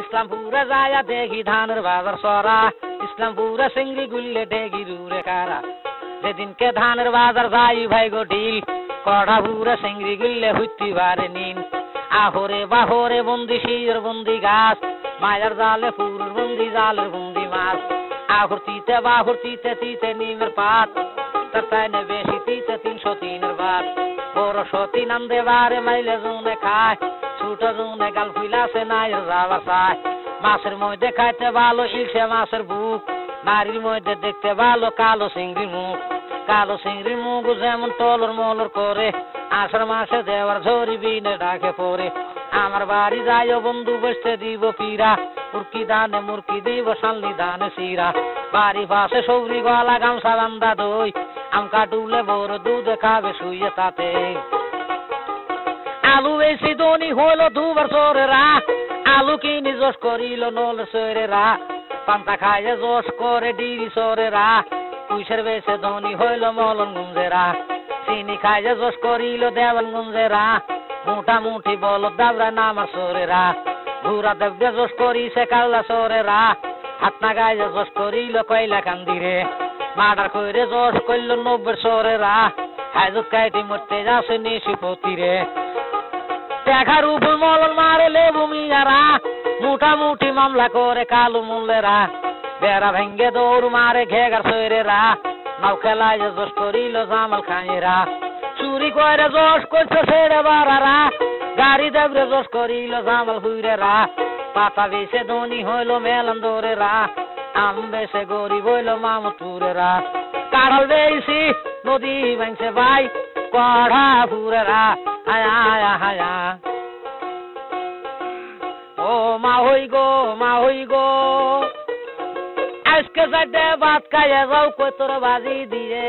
ইসলামপুরে যায় দেখি ধানের বাজার সরা। ইসলামপুরে সিংড়ি গুললে ডেগি রুরে কারা। যেদিনকে ধানের বাজার যাই ভাই গো ঢিল কড়া ভুরে সিংড়ি গুললে হুইতি বারে নিন আহরে বাহরে বন্দি শির বন্দি গাছ, মায়ের জালে ফুরুর বন্দি জালের বন্দি মাছ। আহুরতিতে বাহুরতিতে তিতে নিমের পাত, তার তাইনে বেশি তিতে তিনশো তিনের বাদ বড় সতী নন্দে বারে মাইলে জুনে খায় ছোট জুনে গাল ফুইলাছে যাওয়া চায় মাছের মধ্যে খাইতে ভালো ইলসে মাছের বুক। নারীর মধ্যে দেখতে ভালো, কালো চিংড়ি মুখ। কালো চিংড়ি মুখ যেমন টলর মলর করে। আষাঢ় মাসে দেওয়ার ঝরি বিনে ডাকে পরে। আমার বাড়ি যায় বন্ধু, বসতে দিব পীরা মুরকি দানে, মুরকি দিব শালনি দানে শিরা। বাড়ি পাশে সৌরি গলা, গামছা বান্দা দই। আম কাটুলে বড় দুধ খাবে, শুয়ে তাতে। আলু বেশি দনি হইল দুবার সরেরা আলু কিনি জোশ করিল নল সরেরা পান্তা খাইয়ে জোশ করে ডিরি সরেরা পুইসের বেশে ধনী হইল মলন গুঞ্জেরা চিনি খাইয়ে জোশ করিল দেওয়াল গুঞ্জেরা মুঠি বল দাবরা নামার সরেরা ঘুরা দেবদে জোশ করিছে কাল্লা সরেরা হাত না গায়ে জোশ করিল কয়লা কান্দিরে মার্ডার কইরে জোশ করল নব্বই সরেরা হাজত কাইটি মরতে যাচ্ছে নিশিপতি রে। দেখার উপর মলন মারে লেবু মিয়ারা মুঠামুঠি মামলা করে কালো মূল্যেরা। বেড়া ভেঙ্গে দৌড় মারে ঘেগার সৈরেরা নাও খেলায় জোশ করিল জামাল খাইরা চুরি করে জোশ করছে ছেড়ে বাড়ারা, গাড়ি দেবরে জোশ করিল জামাল হুইরেরা। পাতা বেশে ধনী হইল মেলন দৌড়েরা, আম বেশে গরিব হইল মামুতুরেরা। কাড়াল বেশি নদী ভাঙছে ভাই কড়া ফুরেরা আয়া আয়া হায়া ও মা হই গো, মা হই গো। আজকে সাইডে ভাত খাইয়ে যাও, কই তোর বাজি দিয়ে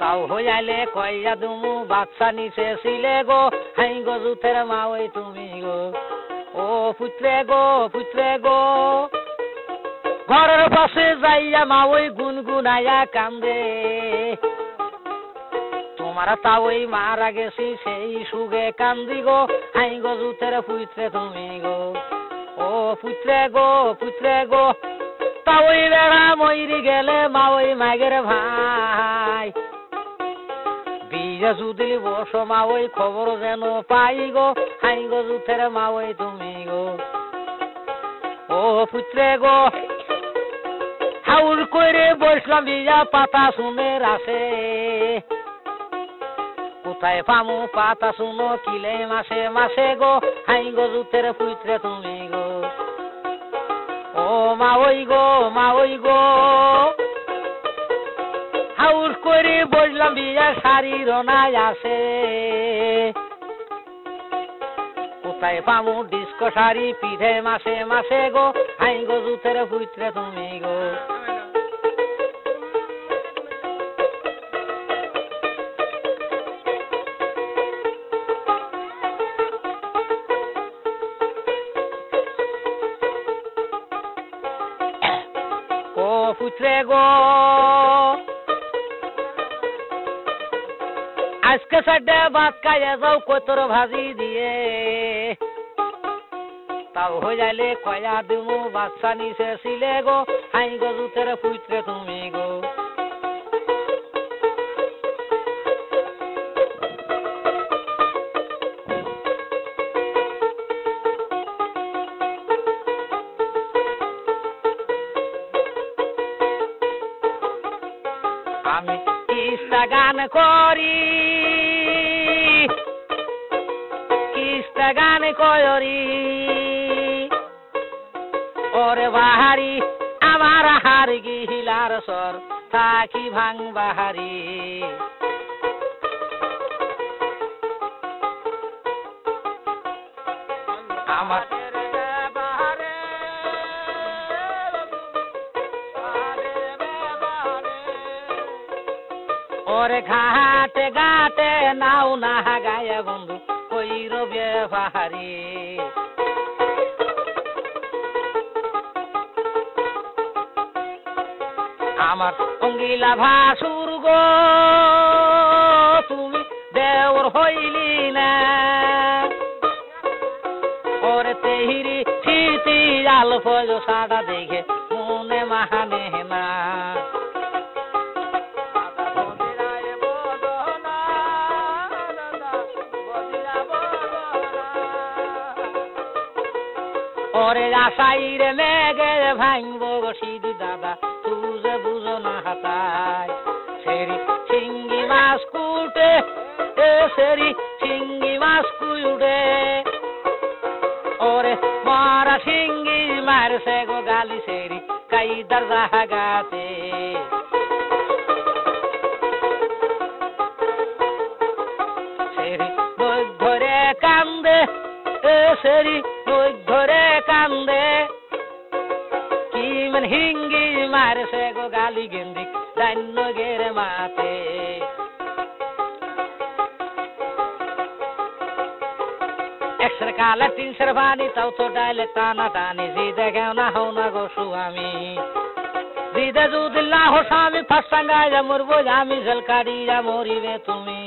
তাও হই আইলে কইয়া দুমু বাচ্চা নিচে ছিলে গো। হাই গো জুথের মা ওই তুমি গো। ও পুত্রে গো পুত্রে গো। ঘরের পাশে যাইয়া মা ওই গুনগুনাইয়া কান্দে। তোমার তা ওই মারা গেছি, সেই সুগে কান্দি গো। হাই গো জুতের পুত্রে তুমি গো। ও পুত্রে গো পুত্রে গো। তা ওই বেড়া ময়রি গেলে মা ওই মাগের ভাই। বিয়ে জুদিলি বসো মা ওই খবর যেন পাই গো। হাই গো জুতের মা ওই তুমি গো। ও পুত্রে গো। হাউল করে বসলাম বিয়া পাতা শুনে রাসে কোথায় পামু পাতা শুনো কিলে মাসে মাসে গো? হাই গো জুতের পুত্রে তুমি গো। ও মা ওই গো, মা ওই গো। হাউস করে বসলাম বিয়া শাড়ি রনায় আসে কোথায় পামু ডিস্কো শাড়ি পিঠে মাসে মাসে গো? হাই গো জুতের পুত্রে তুমি গো। ও আজকে সাড্ডে ভাত খাইয়ে যাও, কতর ভাজি দিয়ে। তাও হয়ে যাইলে কয়া দিমু বাচ্চা নিচে ছিলে গো, হাই গো জুতের পুত্রে তুমি গো। আমি কিস্তা গান করি? কিস্তা গান করি? ওরে বাহারি, আমার হার গিহিলার সর থাকি ভাং বাহারি? আমার ওরে ঘাটে ঘাটে নাও না গায়ে বন্ধু কই রবে পাহাড়ি আমার অঙ্গিলা ভাসুর গো, তুমি দেওর হইলি না। ওরে তেহিরি থিতি আল ফজ সাদা দেখে ওরে আশাই রে মেঘে ভাঙব সিদি দাদা তুজে বুঝো না হাতায়। সেরি চিঙ্গি মাছ কুটে এ সেরি চিঙ্গি মাছ কুইউডে ওরে মারা সিঙ্গি মারছে গো গালি সেরি কাইদার জাহাগাতে। সেরি বই ধরে কান্দে এ সেরি বই ধরে কান্দে। কি মানে হিঙ্গি মারছে গো গালি গেন্দি দান্য গেরে মাতে একশোর কালে তিনশোর পানি তাও তো ডাইলে টানা টানি জি দেখেও না হও না গো সুয়ামি। দিদে যদি না হো স্বামী ফাঁসাঙ্গায় মরবো আমি জেল কাটিয়া মরিবে তুমি।